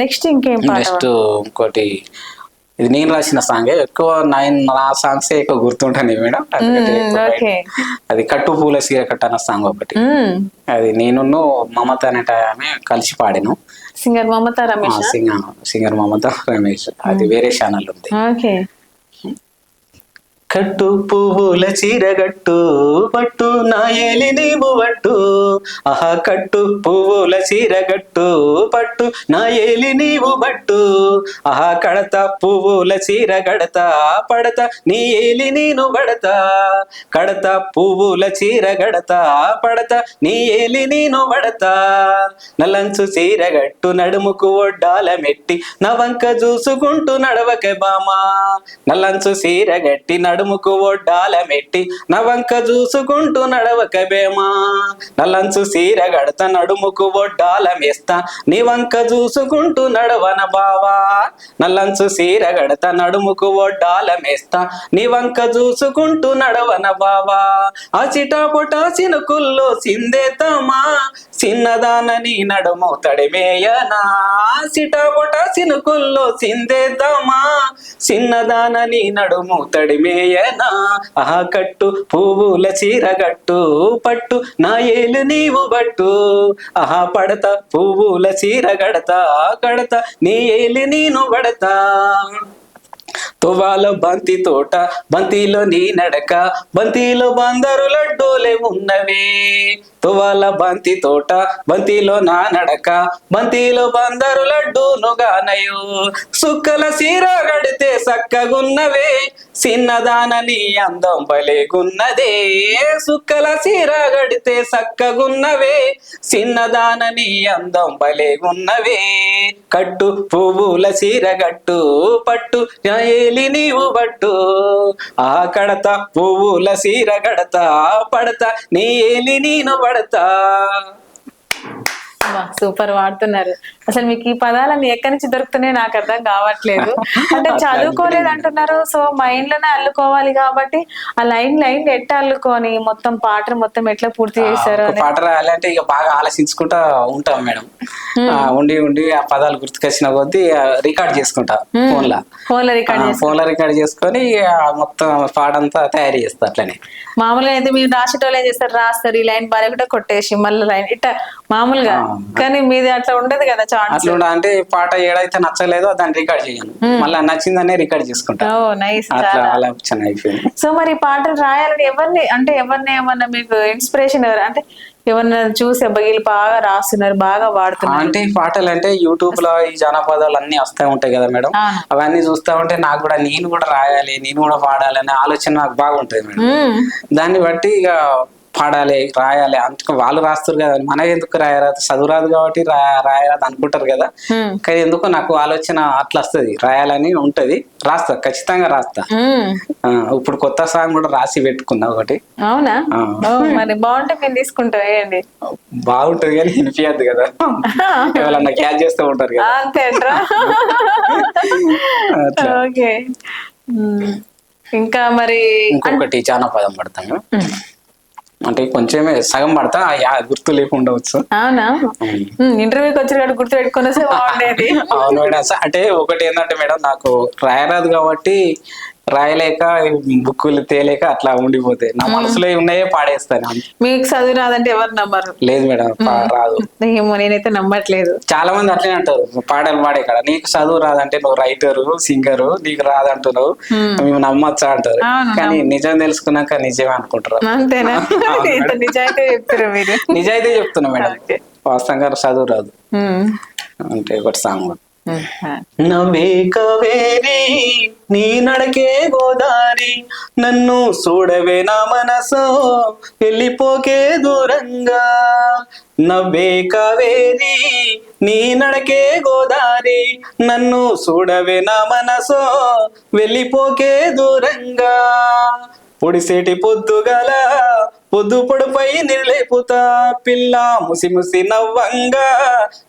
Next ఇంకేం next ఇంకోటి ఇది నేను రాసిన సాంగ్ ఎక్కువ నైన్ నా సాంగ్స్ ఎక్కువ గుర్తుంటాయి మేడం. అది కట్టు పూల సీర కట్ట అన్న సాంగ్ ఒకటి అది నేను మమత అనేట ఆమె కలిసి పాడాను. Singer Mamata Ramesh? Singer singer Mamata Ramesh. అది వేరే ఛానల్ ఉంది. ఓకే. కట్టు పువ్వుల చీరగట్టు పట్టు నా ఏలి నీవు పట్టు ఆహా కట్టు పువ్వుల చీరగట్టు పట్టు నా ఏలి నీవు పట్టు ఆహా కడత పువ్వుల చీర గడత పడత నీ ఏలి నేను పడతా కడత పువ్వుల చీర గడత పడత నీ ఏలి నేను పడతా నల్లంచు చీరగట్టు నడుముకు ఒడ్డాల మెట్టి నవంక చూసుకుంటూ నడవక బామా. నల్లంచు చీరగట్టి నడుము నడుముకు ఒడ్డాల మెట్టి నవంక చూసుకుంటూ నడవక బేమా నల్లంచు సీర గడత నడుముకు ఒడ్డాల మేస్తా. నీ వంక చూసుకుంటూ నడవన బావా. నల్లంచు సీర గడత నడుముకు ఒడ్డాల మేస్తా. నీ వంక చూసుకుంటూ నడవన బావా. ఆ చిటాపొట చినుకుల్లో సిందేతమా. చిన్నదానని నడుము తడిమేయనా సిటాపొట చినుకుల్లో సిందేద్దామా. చిన్నదానని నడుము తడిమేయనా ఆహా కట్టు పువ్వుల చీరగట్టు పట్టు నా ఏలు నీవు బట్టు ఆహా పడతా పువ్వుల చీర కడత కడతా నీ ఏలు నేను పడతా. తువాలో బంతి తోట బంతిలో నీ నడక బంతిలో బందరు లడ్డూలే ఉన్నవే. తువాల బంతి తోట బంతిలో నా నడక బంతిలో బందరు లడ్డూనుగానయు. సుక్కల సీర గడితే సక్కగున్నవే చిన్నదానని అందం పలేగున్నదే సుక్కల సీర గడితే సక్కగున్నవే చిన్నదానని అందం బలేగున్నవే కట్టు పువ్వుల సీర గట్టు పట్టు ఏలి నీవు పట్టు. ఆ కడత పువ్వుల సీర గడత పడతా నీ ఏలి నేను పడతా. agora tá సూపర్ వాడుతున్నారు. అసలు మీకు ఈ పదాలన్నీ ఎక్కడి నుంచి దొరుకుతున్నాయో నాకు అర్థం కావట్లేదు. అంటే చదువుకోలేదు అంటున్నారు. సో మైండ్లోనే అల్లుకోవాలి కాబట్టి ఆ లైన్ లైన్ ఎట్ట అల్లుకొని మొత్తం పాటను మొత్తం ఎట్లా పూర్తి చేశారు పాట రాయాలంటే ఇక బాగా ఆలోచించుకుంటా ఉంటాం మేడం. ఉండి ఉండి ఆ పదాలు గుర్తుకొచ్చిన కొద్దీ రికార్డ్ చేసుకుంటా ఫోన్ లా ఫోన్లో రికార్డ్ ఫోన్లో రికార్డ్ చేసుకొని మొత్తం పాడంతా తయారు చేస్తా అట్లనే. మామూలుగా అయితే మీరు రాసేటోళ్ళు ఏం చేస్తారు? రాస్తారు. ఈ లైన్ బాగా కొట్టేసి మళ్ళీ లైన్ ఇట్ట మామూలుగా కానీ మీది అట్లా ఉండదు కదా ఛాన్స్ అట్లా అంటే పాట ఏడైతే నచ్చలేదో దాన్ని రికార్డ్ చేయను మళ్ళీ నచ్చిందనే రికార్డ్ చేసుకుంటా. ఓ నైస్ అట్లా అయిపోయింది. సో మరి ఈ పాటలు రాయాలని ఎవరిని అంటే ఎవరిని ఏమన్నా మీకు ఇన్స్పిరేషన్ ఎవరు అంటే ఎవరన్నా చూసి వీళ్ళు బాగా రాస్తున్నారు బాగా వాడుతున్నారు? అంటే ఈ పాటలు అంటే యూట్యూబ్లో ఈ జానపదాలు అన్ని వస్తూ ఉంటాయి కదా మేడం. అవును. అవన్నీ చూస్తా ఉంటే నాకు కూడా నేను కూడా రాయాలి నేను కూడా పాడాలి అనే ఆలోచన నాకు బాగుంటుంది మేడం. మ్మ్. దాన్ని బట్టి ఇక పాడాలి రాయాలి. అందుకు వాళ్ళు రాస్తారు కదా. మనకి ఎందుకు రాయరాదు? చదువు రాదు కాబట్టి రాయరాదు అనుకుంటారు కదా. కానీ ఎందుకో నాకు ఆలోచన అట్లా వస్తుంది. రాయాలని ఉంటది. రాస్తా ఖచ్చితంగా రాస్తా. ఇప్పుడు కొత్త సాంగ్ కూడా రాసి పెట్టుకున్నా ఒకటి. అవునా? మరి బాగుంటే మేము తీసుకుంటాం వేయండి. బాగుంటది కానీ వినిపించద్దు కదా. ఎవరన్నా క్యాచ్ చేస్తూ ఉంటారు కదా. ఓకే. ఇంకా మరి ఇంకొకటి జానపదం పడతాను. అంటే కొంచెమే సగం పడతా గుర్తు లేకుండా వచ్చు అవునా? ఇంటర్వ్యూకి వచ్చి గుర్తు పెట్టుకుని అవును మేడం. అంటే ఒకటి ఏంటంటే మేడం నాకు రాయరాదు కాబట్టి రాయలేక బుక్కులు తేలేక అట్లా ఉండిపోతాయి నా మనసులో ఉన్నాయే పాడేస్తాను. మీకు చదువు రాదంటే ఎవరు నమ్మరు? లేదు మేడం రాదు. ఏమో నేనైతే నమ్మట్లేదు. చాలా మంది అట్లనే అంటారు పాటలు పాడే కాడ నీకు చదువు రాదంటే నువ్వు రైటరు సింగరు నీకు రాదంటున్నావు మేము. నమ్మచ్చా? అంటారు. కానీ నిజం తెలుసుకున్నాక నిజమే అనుకుంటారు. అంతేనా? నిజాయితీ చెప్తారు మీరు? నిజాయితీ చెప్తున్నా మేడం. వాస్తవంగా చదువు రాదు. అంటే ఒకటి సాంగ్ మ్మ్. ఆ. కవేరి నీ నడకే గోదారి నన్ను చూడవే నా మనసో వెళ్ళిపోకే దూరంగా నవ్వే కావేరి నీ నడకే గోదారి నన్ను చూడవే నా మనసో వెళ్ళిపోకే దూరంగా పొడిసేటి పొద్దుగల పొద్దు పొడుపై నిలేపుతా పిల్ల. ముసి ముసి నవ్వంగా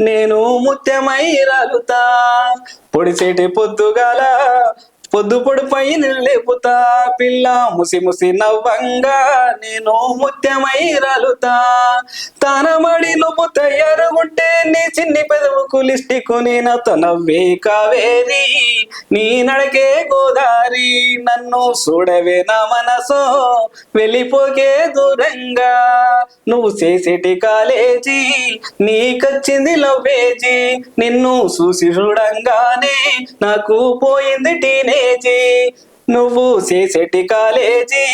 నేను ముత్యమై రాలుతా. పొడిసేటి పొద్దుగల పొద్దు పైన లేపుతా పిల్ల ముసి ముసి నవ్వంగా నేను ముత్యమై రలుతా. తనమడి నువ్వు తయారుగుంటే నీ చిన్ని పెదవుకు లిస్టికుని నాతో నవ్వే కావేరి. నీ నడకే గోదారి నన్ను చూడవే నా మనసో. వెళ్ళిపోకే దూరంగా నువ్వు చేసేటి కాలేజీ నీకొచ్చింది లవ్వేజీ. నిన్ను చూసి చూడంగానే నాకు పోయింది టీనే టీనేజీ నువ్వు చేసేటి కాలేజీ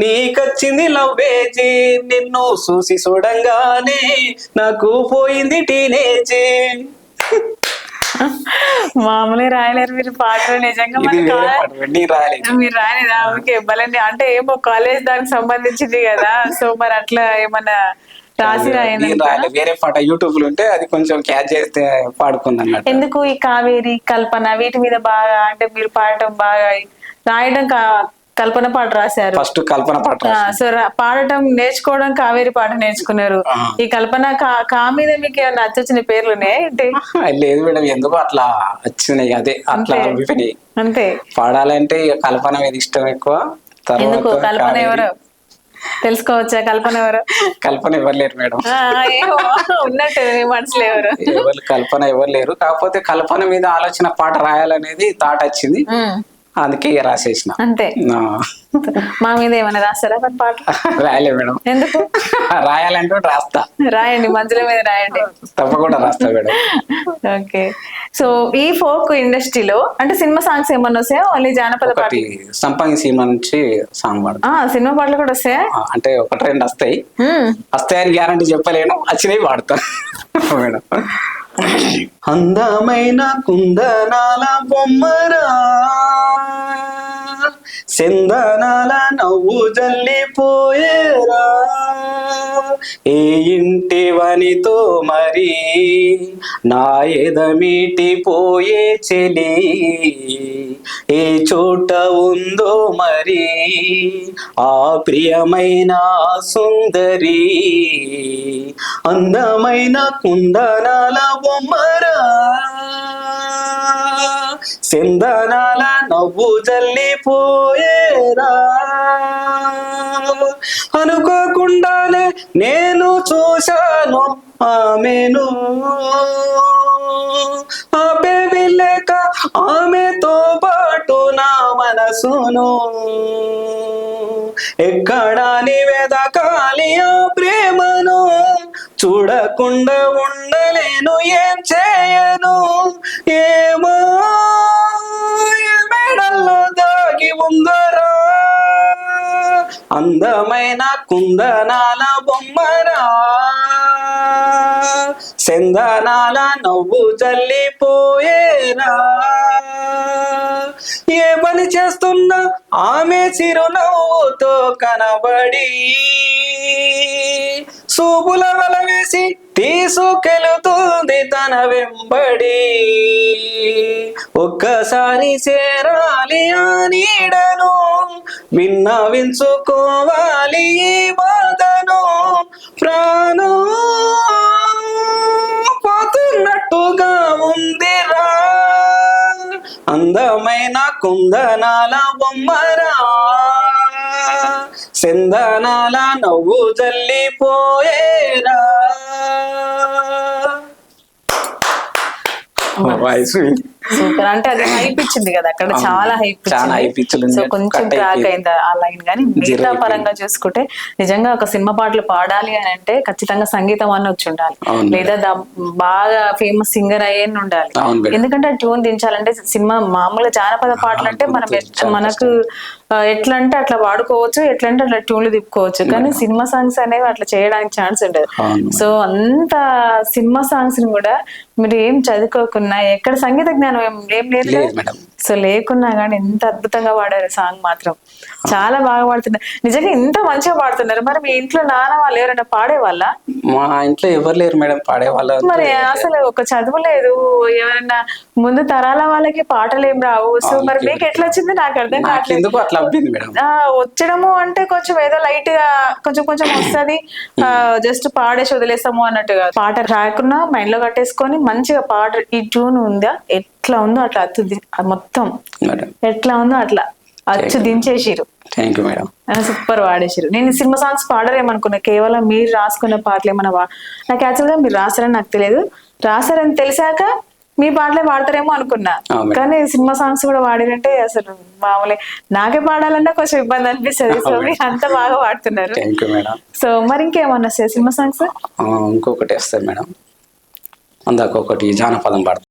నీకొచ్చింది లవ్వేజీ నిన్ను చూసి చూడంగానే నాకు పోయింది టీనేజీ. మామూలే రాయలేరు మీరు పాటలు నిజంగా రాలేదు మీరు రాయలేదా. ఓకే బలండి అంటే ఏమో కాలేజ్ దానికి సంబంధించింది కదా. సో మరి అట్లా ఏమన్నా రాసి రాయలేదు వేరే పాట యూట్యూబ్లో ఉంటే అది కొంచెం క్యాచ్ చేస్తే పాడుకుంది అన్నట్టు ఎందుకు ఈ కావేరి కల్పన? వీటి మీద బాగా అంటే మీరు పాడటం బాగా రాయడం కల్పన పాట రాశారు. ఫస్ట్ కల్పన పాట సో పాడటం నేర్చుకోవడం కావేరి పాట నేర్చుకున్నారు. ఈ కల్పన కా మీద మీకు ఏమైనా నచ్చొచ్చిన పేర్లు ఉన్నాయా ఏంటి? లేదు మేడం ఎందుకు అట్లా వచ్చినాయి అదే అట్లా అంతే. పాడాలంటే కల్పన మీద ఇష్టం ఎక్కువ. తర్వాత కల్పన. ఎవరు? తెలుసుకోవచ్చా? కల్పన ఎవరు? కల్పన ఎవరు లేరు మేడం. ఉన్నట్టు మనసులో ఎవరు? ఎవరు కల్పన ఎవరు లేరు. కాకపోతే కల్పన మీద ఆలోచన పాట రాయాలనేది థాట్ వచ్చింది. అందుకే రాసేసిన. అంతే. మా మీద ఏమైనా రాస్తారా మరి పాట? రాయలే మేడం. ఎందుకు? రాయాలంటే రాస్తా. రాయండి మంజుల మీద రాయండి. తప్పకుండా రాస్తా మేడం. ఓకే. సో ఈ ఫోక్ ఇండస్ట్రీలో అంటే సినిమా సాంగ్స్ ఏమన్నా వస్తాయా? ఓన్లీ జానపద పాట ఒకటి సంపంగి సీమ నుంచి సాంగ్ పాడు ఆ సినిమా పాటలు కూడా వస్తాయా? అంటే ఒకటి రెండు వస్తాయి. వస్తాయని గ్యారంటీ చెప్పలేను వచ్చినవి వాడతా మేడం. అందమైన కుందనాల బొమ్మరా. సింధనాల నవ్వు జల్లిపోయేరా. ఏ ఇంటి వనితో మరి నా ఎదమీటి పోయే చెలి? ఏ చోట ఉందో మరి ఆ ప్రియమైన సుందరి? అందమైన కుందనాల బొమ్మరా. సింధనాల నవ్వు జల్లిపోయేరా. అనుకోకుండానే నేను చూశాను ఆమెను. ఆపే వెళ్ళాక ఆమెతో పాటు నా మనసును. ఎక్కడాని వెదకాలి ఆ ప్రేమను? చూడకుండా ఉండలేను ఏం చేయను? ఏమో మెడల్లో దాగి ఉందరా? అందమైన కుందనాల బొమ్మరా చందనాల నవ్వు చల్లిపోయేనా ఏ పని చేస్తున్నా ఆమె చిరునవ్వుతో కనబడి సూపుల వల వేసి తీసుకెళుతుంది తన వెంబడి. ఒక్కసారి చేరాలి ఆ నీడను విన్నవించుకోవాలి బాధను. ప్రాణం అందమైన కుందనాల బొమ్మరా. సిందనాల నవ్వు జల్లిపోయేరా. Oh, వాయిస్ సూపర్ అంటే అది హైప్ ఇచ్చింది కదా అక్కడ. చాలా హైప్ చాలా ఇచ్చింది. సో కొంచెం అయిపోయింది. అయింది ఆ లైన్ కానీ మిగతా. పరంగా చూసుకుంటే నిజంగా ఒక సినిమా పాటలు పాడాలి అని అంటే ఖచ్చితంగా సంగీతం అని వచ్చి ఉండాలి. లేదా బాగా ఫేమస్ సింగర్ అయ్యే ఉండాలి. ఎందుకంటే ట్యూన్ దించాలంటే సినిమా మామూలుగా జానపద పాటలు అంటే మనం మనకు ఎట్లా అంటే అట్లా వాడుకోవచ్చు ఎట్లా అంటే అట్లా ట్యూన్లు తిప్పుకోవచ్చు కానీ సినిమా సాంగ్స్ అనేవి అట్లా చేయడానికి ఛాన్స్ ఉండదు. సో అంత సినిమా సాంగ్స్ని కూడా మీరు ఏం చదువుకోకున్నా ఎక్కడ సంగీత జ్ఞానం ఏం లేదు. సో లేకున్నా కానీ ఎంత అద్భుతంగా పాడారు సాంగ్ మాత్రం. చాలా బాగా పాడుతున్నారు నిజంగా ఇంత మంచిగా పాడుతున్నారు. మరి మీ ఇంట్లో నాన్న వాళ్ళు ఎవరైనా పాడే వాళ్ళ మా ఇంట్లో ఎవరు లేరు మేడం పాడే వాళ్ళు మరి అసలు ఒక చదువు లేదు. ఎవరైనా ముందు తరాల వాళ్ళకి పాటలు ఏం రావు. సో మరి మీకు ఎట్లా వచ్చింది? నాకు అర్థం కావట్లేదు. అట్లా మేడం. వచ్చడము అంటే కొంచెం ఏదో లైట్గా కొంచెం కొంచెం వస్తుంది. జస్ట్ పాడేసి వదిలేస్తాము అన్నట్టుగా. పాట రాయకుండా మైండ్లో కట్టేసుకొని మంచిగా పాట ఈ ట్యూన్ ఉందా? ఎట్లా ఉందో అట్లా అచ్చు మొత్తం. ఎట్లా ఉందో అట్లా అచ్చు దించేసిరు థ్యాంక్ యూ మేడం. సూపర్ పాడేసిరు నేను సినిమా సాంగ్స్ పాడరేమనుకున్నా కేవలం మీరు రాసుకున్న పాటలు ఏమన్నా వా నాకు యాక్చువల్గా మీరు రాస్తారని నాకు తెలియదు. రాస్తారని తెలిసాక మీ పాటలే పాడతారేమో అనుకున్నా. కానీ సినిమా సాంగ్స్ కూడా వాడినంటే అసలు మామూలే. నాకే పాడాలన్నా కొంచెం ఇబ్బంది అనిపిస్తుంది. సో మీరు అంత బాగా పాడుతున్నారు సో మరి ఇంకేమన్నా సినిమా సాంగ్స్? ఇంకొకటి వస్తుంది మేడం. అందాక ఒకటి జానపదం పాడతాను